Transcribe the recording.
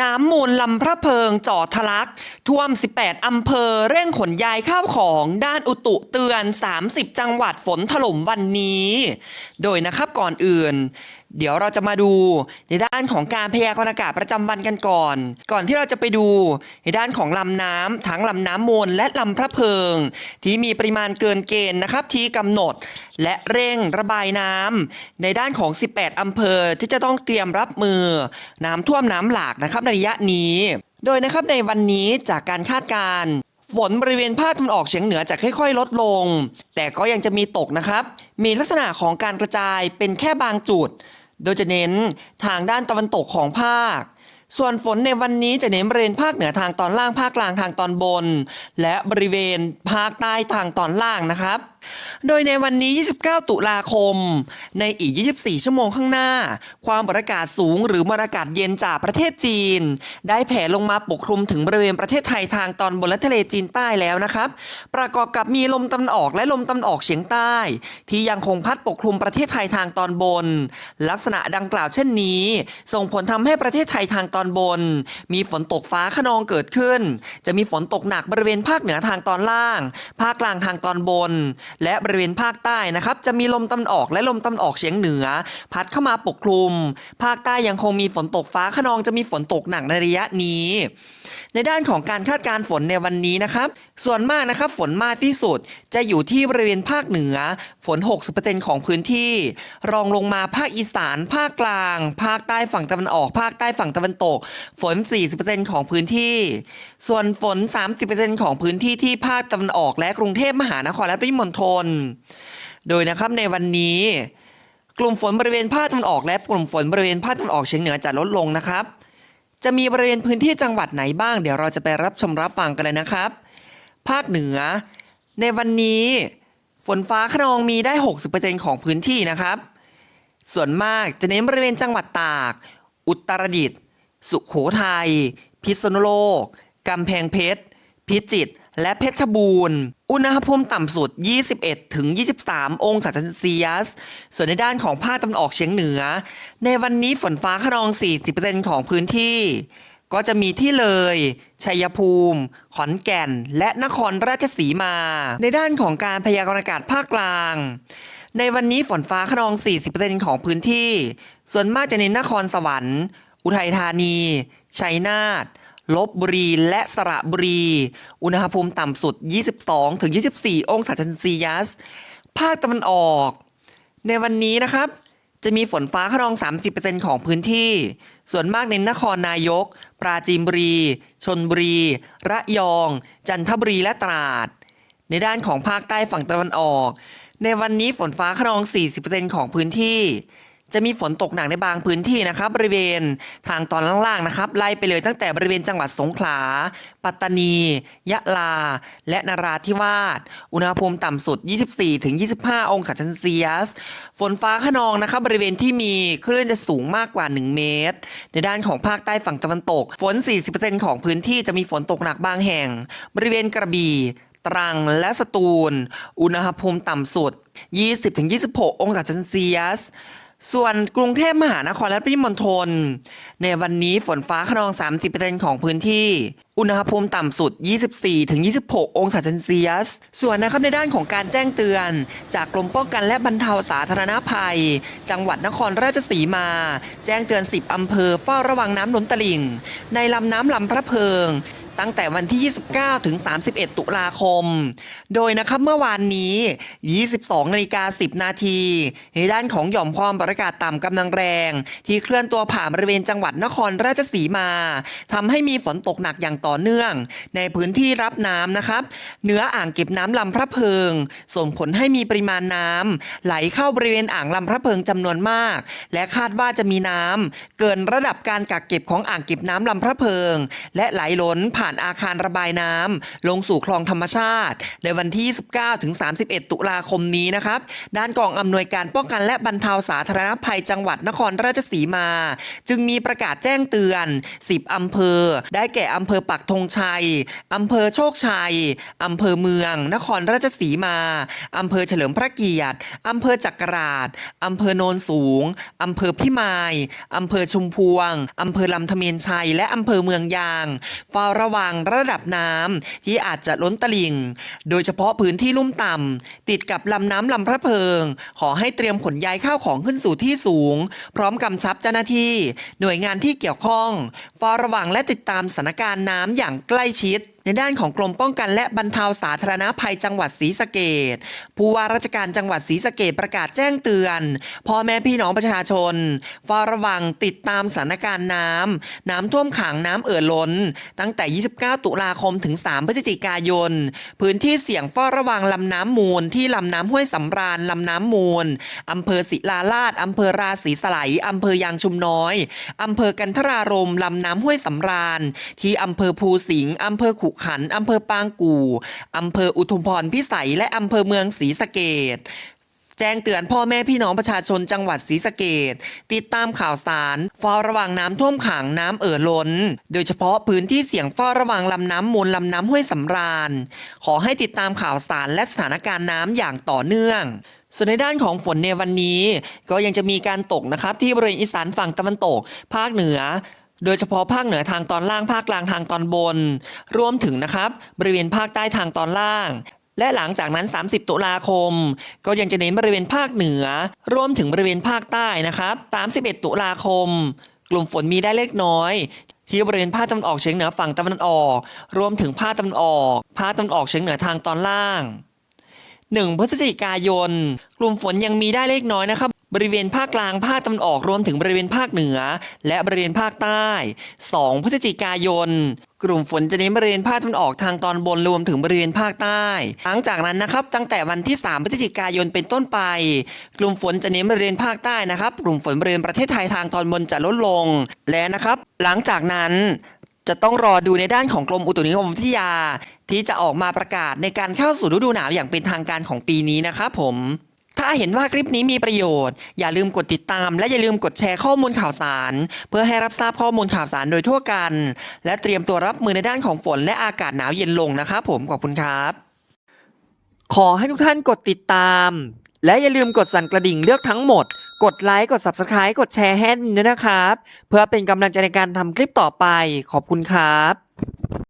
น้ำมูลลำพระเพิงจ่อทะลัก ท่วม 18 อำเภอ เร่งขนย้ายข้าวของด้านอุตุเตือน 30 จังหวัดฝนถล่มวันนี้ โดยนะครับก่อนอื่น เดี๋ยวเราจะมาดูในด้านของการพยากรณ์อากาศประจำวันกันก่อน ก่อนที่เราจะไปดูในด้านของลำน้ำทั้งลำน้ำมูลและลำพระเพิง ที่มีปริมาณเกินเกณฑ์นะครับที่กำหนด และเร่งระบายน้ำในด้านของ 18อำเภอที่จะต้องเตรียมรับมือ น้ำท่วมน้ำหลากนะครับในระยะนี้ โดยนะครับในวันนี้จากการคาดการณ์ฝนบริเวณภาคตะวันออกเฉียงเหนือจะค่อยๆ ลดลง แต่ก็ยังจะมีตกนะครับ มีลักษณะของการกระจายเป็นแค่บางจุด โดยจะเน้นทางด้านตะวันตกของภาค ส่วนฝนในวันนี้จะเน้นบริเวณภาคเหนือทางตอนล่างภาคกลางทางตอนบน และบริเวณภาคใต้ทางตอนล่างนะครับ โดยในวันนี้ 29 ตุลาคม ในอีก 24 ชั่วโมงข้างหน้า ความกดอากาศสูงหรือมวลอากาศเย็นจากประเทศจีน ได้แผ่ลงมาปกคลุมถึงบริเวณประเทศไทยทางตอนบนและทะเลจีนใต้แล้วนะครับ ประกอบกับมีลมตะวันออกและลมตะวันออกเฉียงใต้ ที่ยังคงพัดปกคลุมประเทศไทยทางตอนบน ลักษณะดังกล่าวเช่นนี้ ส่งผลทำให้ประเทศไทยทางตอนบน มีฝนตกฟ้าขนองเกิดขึ้น จะมีฝนตกหนักบริเวณภาคเหนือทางตอนล่าง ภาคกลางทางตอนบนและบริเวณภาคใต้นะครับจะมีลมตะวันออกและลมตะวันออกเฉียงเหนือ พัดเข้ามาปกคลุม ภาคใต้ยังคงมีฝนตกฟ้าขนองจะมีฝนตกหนักในระยะนี้ ในด้านของการคาดการณ์ฝนในวันนี้นะครับ ส่วนมากนะครับฝนมากที่สุดจะอยู่ที่บริเวณภาคเหนือ ฝน 60%ของพื้นที่ รองลงมาภาคอีสาน ภาคกลาง ภาคใต้ฝั่งตะวันออก ภาคใต้ฝั่งตะวันตก ฝน 40%ของพื้นที่ ส่วนฝน 30%ของพื้นที่ที่ภาคตะวันออกและกรุงเทพมหานครและปริมณฑลโดยนะครับในวันนี้ กลุ่มฝนบริเวณภาคตะวันออกและกลุ่มฝนบริเวณภาคตะวันออกเฉียงเหนือจะลดลงนะครับ จะมีบริเวณพื้นที่จังหวัดไหนบ้าง เดี๋ยวเราจะไปรับชมรับฟังกันเลยนะครับ ภาคเหนือ ในวันนี้ฝนฟ้าขนองมีได้ 60%ของพื้นที่นะครับ ส่วนมากจะเน้นบริเวณจังหวัดตาก อุตรดิตถ์ สุขโขทัย พิษณุโลก กำแพงเพชร พิจิตร และเพชรบูรณ์ อุณหภูมิต่ำสุด 21 ถึง 23 องศาเซลเซียส ส่วนในด้านของภาคตะวันออกเฉียงเหนือ ในวันนี้ฝนฟ้าขนอง 40%ของพื้นที่ ก็จะมีที่เลย ชัยภูมิ ขอนแก่น และนครราชสีมา ในด้านของการพยากรณ์อากาศภาคกลางในวันนี้ฝนฟ้าขนอง 40%ของพื้นที่ ส่วนมากจะเน้นนครสวรรค์ อุทัยธานี ชัยนาท ลบบุรีและสระบุรี อุณหภูมิต่ำสุด 22-24 องศาเซลเซียส ภาคตะวันออก ในวันนี้นะครับ จะมีฝนฟ้าขนอง 30%ของพื้นที่ ส่วนมากเน้นนครนายก ปราจีนบุรี ชนบุรี ระยอง จันทบุรีและตราด ในด้านของภาคใต้ฝั่งตะวันออก ในวันนี้ฝนฟ้าขนอง 40%ของพื้นที่ จะมีฝนตกหนักในบางพื้นที่นะครับบริเวณทางตอนล่างๆนะครับไล่ไปเลยตั้งแต่บริเวณจังหวัดสงขลา ปัตตานี ยะลา และนราธิวาสอุณหภูมิต่ำสุด 24-25 องศาเซลเซียส ฝนฟ้าขนองนะครับบริเวณที่มีคลื่นจะสูงมากกว่า 1 เมตร ในด้านของภาคใต้ฝั่งตะวันตก ฝน 40%ของพื้นที่จะมีฝนตกหนักบางแห่ง บริเวณกระบี่ตรังและสตูล อุณหภูมิต่ำสุด 20-26 องศาเซลเซียส ส่วนกรุงเทพมหานครและปริมณฑลในวันนี้ฝนฟ้าขนอง 30%ของพื้นที่ อุณหภูมิต่ำสุด 24-26 องศาเซลเซียส ส่วนนะครับในด้านของการแจ้งเตือน จากกรมป้องกันและบรรเทาสาธารณภัย จังหวัดนครราชสีมา แจ้งเตือน 10 อำเภอเฝ้าระวังน้ำล้นตลิ่ง ในลำน้ำลำพระเพิง ตั้งแต่วันที่ 29 ถึง 31 ตุลาคม โดยนะครับเมื่อวานนี้ 22นาฬิกา10 นาทีในด้านของหย่อมความกดอากาศต่ำกำลังแรง ที่เคลื่อนตัวผ่านบริเวณจังหวัดนครราชสีมาทำให้มีฝนตกหนักอย่างต่อเนื่อง ในพื้นที่รับน้ำนะครับเหนืออ่างเก็บน้ำลำพระเพิง ส่งผลให้มีปริมาณน้ำไหลเข้าบริเวณอ่างลำพระเพิงจำนวนมาก และคาดว่าจะมีน้ำเกินระดับการกักเก็บของอ่างเก็บน้ำลำพระเพิง และไหลล้นผ่่านอาคารระบายน้ำลงสู่คลองธรรมชาติ ในวันที่19ถึง31 ตุลาคมนี้นะครับ ด้านกองอำนวยการป้องกันและบรรเทาสาธารณภัยจังหวัดนครราชสีมา จึงมีประกาศแจ้งเตือน 10 อำเภอ ได้แก่อำเภอปปักธงชัย อำเภอโชคชัย อำเภอเมือง นครราชสีมา อำเภอเฉลิมพระเกียรติ อำเภอจักราชอำเภอโนนสูง อำเภอพิมาย อำเภอชุมพวง อำเภอลำธเมนชัย และอำเภอเมืองยางเฝ้าระวังระดับน้ำที่อาจจะล้นตลิ่ง โดยเฉพาะพื้นที่ลุ่มต่ำติดกับลำน้ำลำพระเพิง ขอให้เตรียมขนย้ายข้าวของขึ้นสู่ที่สูง พร้อมกำชับเจ้าหน้าที่ หน่วยงานที่เกี่ยวข้องเฝ้าระวังและติดตามสถานการณ์น้ำอย่างใกล้ชิด ในด้านของกรมป้องกันและบรรเทาสาธารณภัยจังหวัดศรีสะเกดผู้ว่าราชการจังหวัดศรีสะเกดประกาศแจ้งเตือนพ่อแม่พี่น้องประชาชนเฝ้าระวังติดตามสถานการณ์น้ำน้ำท่วมขังน้ำเอ่อล้น ตั้งแต่ 29 ตุลาคมถึง 3 พฤศจิกายน พื้นที่เสี่ยงเฝ้าระวังลำน้ำมูลที่ลำน้ำห้วยสำราญลำน้ำมูลอำเภอศิลาลาดอำเภอราศีสไลยอำเภอยางชุมน้อยอำเภอกันทรารมลำน้ำห้วยสำราญ ที่อำเภอภูสิงห์อำเภอขุขันอำเภอปางกู่อำเภออุทุมพรพิสัย และอำเภอเมืองศรีสะเกดแจ้งเตือนพ่อแม่พี่น้องประชาชนจังหวัดศรีสะเกดติดตามข่าวสารเฝ้าระวังน้ำท่วมขังน้ำเอ่อล้น โดยเฉพาะพื้นที่เสี่ยงเฝ้าระวังลำน้ำมูลลำน้ำห้วยสำราญ ขอให้ติดตามข่าวสารและสถานการณ์น้ำอย่างต่อเนื่องส่วนในด้านของฝนในวันนี้ ก็ยังจะมีการตกนะครับที่บริเวณอีสานฝั่งตะวันตก ภาคเหนือ โดยเฉพาะภาคเหนือทางตอนล่างภาคกลางทางตอนบน รวมถึงนะครับ บริเวณภาคใต้ทางตอนล่าง และหลังจากนั้น 30 ตุลาคม ก็ยังจะเน้นบริเวณภาคเหนือ รวมถึงบริเวณภาคใต้นะครับ 31 ตุลาคม กลุ่มฝนมีได้เล็กน้อยที่บริเวณภาคตะวันออกเฉียงเหนือฝั่งตะวันออก รวมถึงภาคตะวันออก ภาคตะวันออกเฉียงเหนือทางตอนล่าง 1 พฤศจิกายน กลุ่มฝนยังมีได้เล็กน้อยนะครับ บริเวณภาคกลางภาคตะวันออกรวมถึงบริเวณภาคเหนือ และบริเวณภาคใต้ 2 พฤศจิกายน กลุ่มฝนจะเน้นบริเวณภาคตะวันออกทางตอนบนรวมถึงบริเวณภาคใต้ หลังจากนั้นนะครับ ตั้งแต่วันที่ 3 พฤศจิกายนเป็นต้นไป กลุ่มฝนจะเน้นบริเวณภาคใต้นะครับ กลุ่มฝนบริเวณประเทศไทยทางตอนบนจะลดลง และนะครับ หลังจากนั้นจะต้องรอดูในด้านของกรมอุตุนิยมวิทยา ที่จะออกมาประกาศในการเข้าสู่ฤดูหนาวอย่างเป็นทางการของปีนี้นะครับผม ถ้าเห็นว่าคลิปนี้มีประโยชน์ อย่าลืมกดติดตาม และอย่าลืมกดแชร์ข้อมูลข่าวสาร เพื่อให้รับทราบข้อมูลข่าวสารโดยทั่วกัน และเตรียมตัวรับมือในด้านของฝนและอากาศหนาวเย็นลงนะครับผมขอบคุณครับ ขอให้ทุกท่านกดติดตาม และอย่าลืมกดสั่นกระดิ่งเลือกทั้งหมด กดไลค์กด Subscribe กดแชร์ให้ด้วยนะครับ เพื่อเป็นกำลังใจในการทำคลิปต่อไปขอบคุณครับ